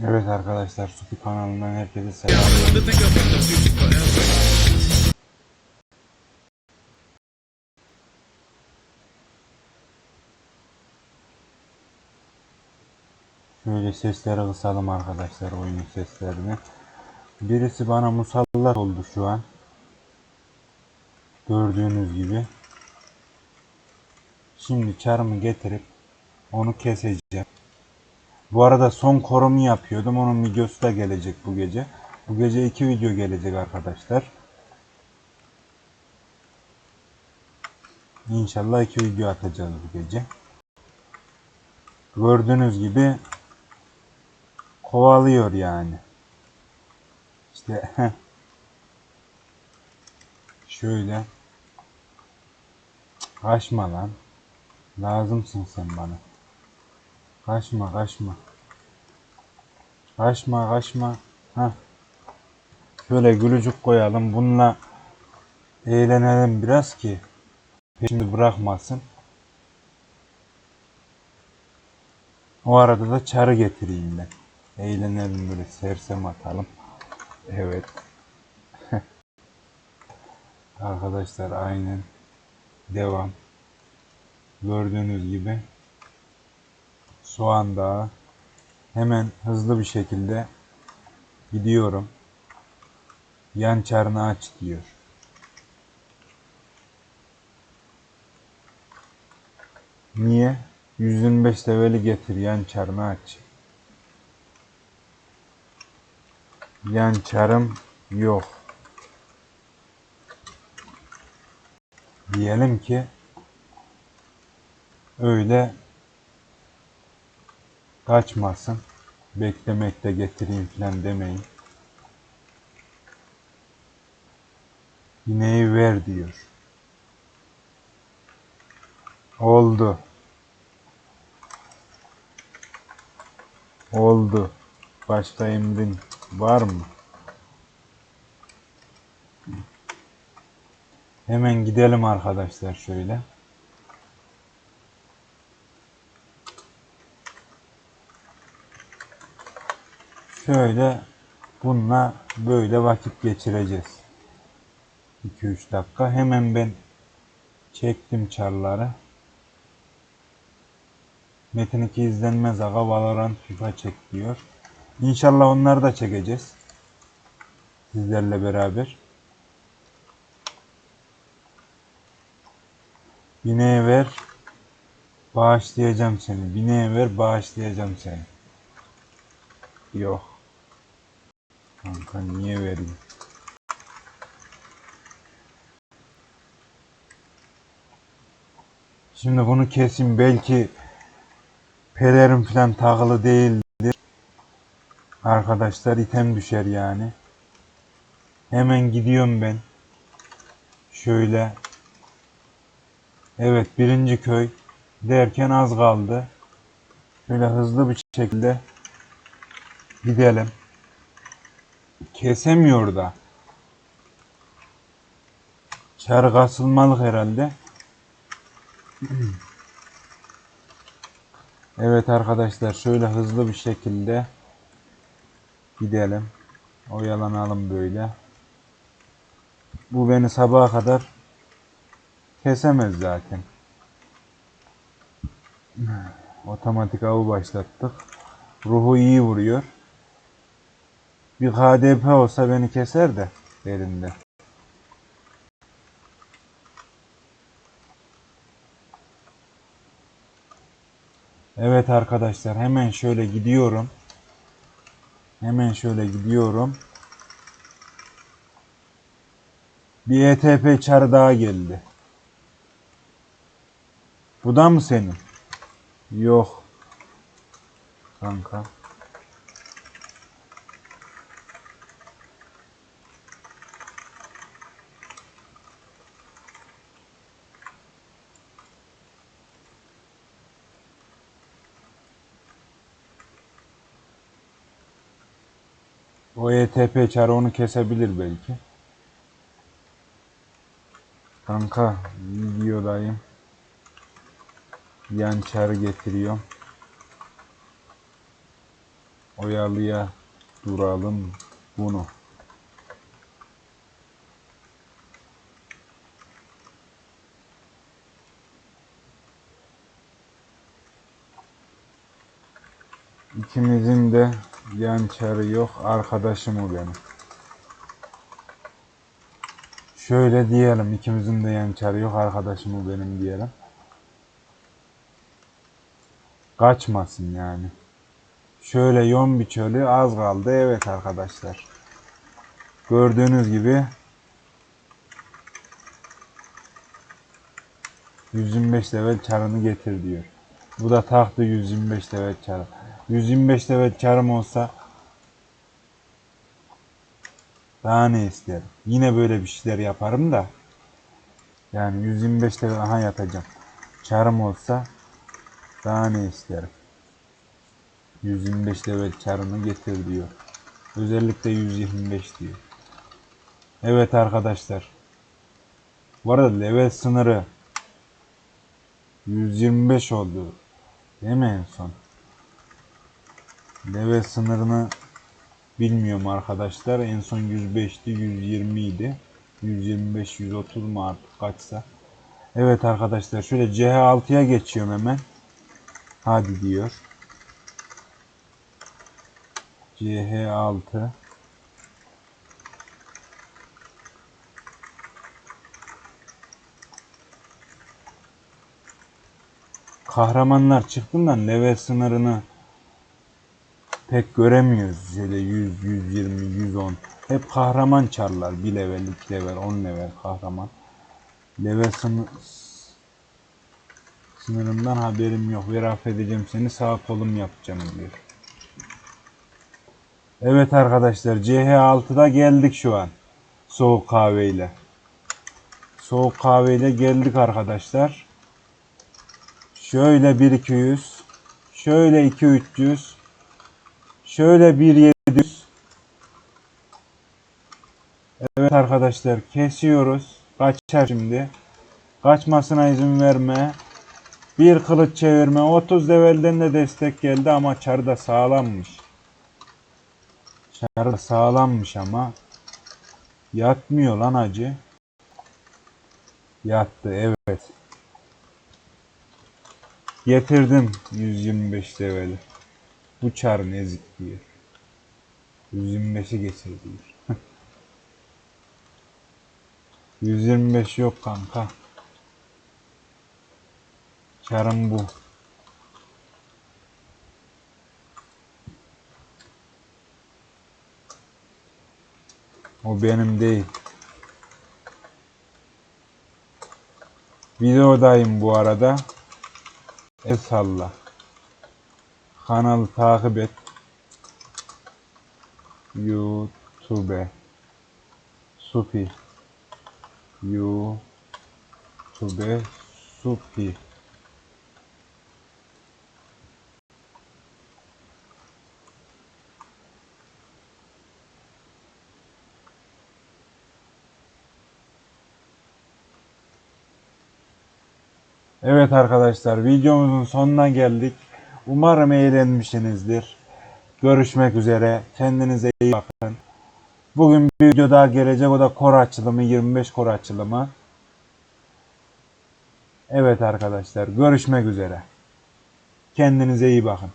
Evet arkadaşlar Supi kanalından herkese selam. Şöyle sesleri kısalım arkadaşlar oyunun seslerini. Birisi bana musallat oldu şu an. Gördüğünüz gibi. Şimdi çarımı getirip onu keseceğim. Bu arada son korumu yapıyordum. Onun videosu da gelecek bu gece. Bu gece iki video gelecek arkadaşlar. İnşallah iki video atacağız bu gece. Gördüğünüz gibi kovalıyor yani. İşte şöyle kaçma lan. Lazımsın sen bana. Kaçma kaçma. Kaçma kaçma. Ha. Şöyle gülücük koyalım. Bununla eğlenelim biraz ki peşimi bırakmasın. O arada da çarı getireyim ben. Eğlenelim böyle sersem atalım. Evet. Arkadaşlar aynen devam. Gördüğünüz gibi soğan dağı hemen hızlı bir şekilde gidiyorum. Yan çarını aç diyor. Niye? 125 leveli getir yan çarını aç. Yan çarım yok. Diyelim ki öyle kaçmasın. Beklemekte getireyim falan demeyin. İneği ver diyor. Oldu. Oldu. Başka emrin var mı? Hemen gidelim arkadaşlar şöyle. Şöyle bununla böyle vakit geçireceğiz. 2-3 dakika. Hemen ben çektim çarları. Metin 2 izlenmez aga Valorant FIFA çek diyor. İnşallah onları da çekeceğiz. Sizlerle beraber. Bineğe ver. Bağışlayacağım seni. Bineğe ver bağışlayacağım seni. Yok. Kanka niye vereyim? Şimdi bunu kesin belki pelerin falan takılı değildir. Arkadaşlar item düşer yani. Hemen gidiyorum ben. Şöyle. Evet birinci köy derken az kaldı. Şöyle hızlı bir şekilde gidelim. Kesemiyor da. Çarı kasılmalık herhalde. Evet arkadaşlar şöyle hızlı bir şekilde gidelim. Oyalanalım böyle. Bu beni sabaha kadar kesemez zaten. Otomatik avı başlattık. Ruhu iyi vuruyor. Bir KDP olsa beni keser de derinde. Evet arkadaşlar hemen şöyle gidiyorum. Hemen şöyle gidiyorum. Bir ETP çarı daha geldi. Bu da mı senin? Yok. Kanka. O ETP çarı onu kesebilir belki. Kanka videodayım. Yan çarı getiriyorum. Oyalıya duralım bunu. İkimizin de yan çarı yok. Arkadaşım o benim. Şöyle diyelim. ikimizin de yan çarı yok. Arkadaşım o benim diyelim. Kaçmasın yani. Şöyle yon bir çölü az kaldı. Evet arkadaşlar. Gördüğünüz gibi 125 level çarını getir diyor. Bu da taktı 125 level çarı. 125 level çarım olsa daha ne isterim? Yine böyle bir şeyler yaparım da yani 125 level aha yapacağım. Çarım olsa daha ne isterim? 125 level çarını getir diyor. Özellikle 125 diyor. Evet arkadaşlar. Bu arada level sınırı 125 oldu. Değil mi en son? Level sınırını bilmiyorum arkadaşlar. En son 105'ti, 120 idi. 125, 130 mu artık kaçsa. Evet arkadaşlar şöyle CH6'ya geçiyorum hemen. Hadi diyor. CH6 Kahramanlar çıktığından level sınırını pek göremiyoruz. Şöyle 100, 120, 110. Hep kahraman çarlar. 1 level, 2 level, 10 level kahraman. Level sınır, sınırından haberim yok. Ver affedeceğim seni sağ kolum yapacağım diyor. Evet arkadaşlar CH6'da geldik şu an. Soğuk kahveyle. Soğuk kahveyle geldik arkadaşlar. Şöyle 1200. Şöyle 2300. Şöyle 1700. Evet arkadaşlar kesiyoruz. Kaçar şimdi. Kaçmasına izin verme. Bir kılıç çevirme. 30 levelden de destek geldi ama çar da sağlammış. Çar da sağlammış ama. Yatmıyor lan acı. Yattı evet. Getirdim 125 leveli. Bu çar nezik diyor. 125'i geçir diyor. 125 yok kanka. Çarım bu. O benim değil. Videodayım bu arada. El salla. Kanalı takip et. YouTube. Supi. YouTube. Supi. Evet arkadaşlar videomuzun sonuna geldik. Umarım eğlenmişsinizdir. Görüşmek üzere. Kendinize iyi bakın. Bugün bir video daha gelecek. O da kor açılımı. 25 kor açılımı. Evet arkadaşlar. Görüşmek üzere. Kendinize iyi bakın.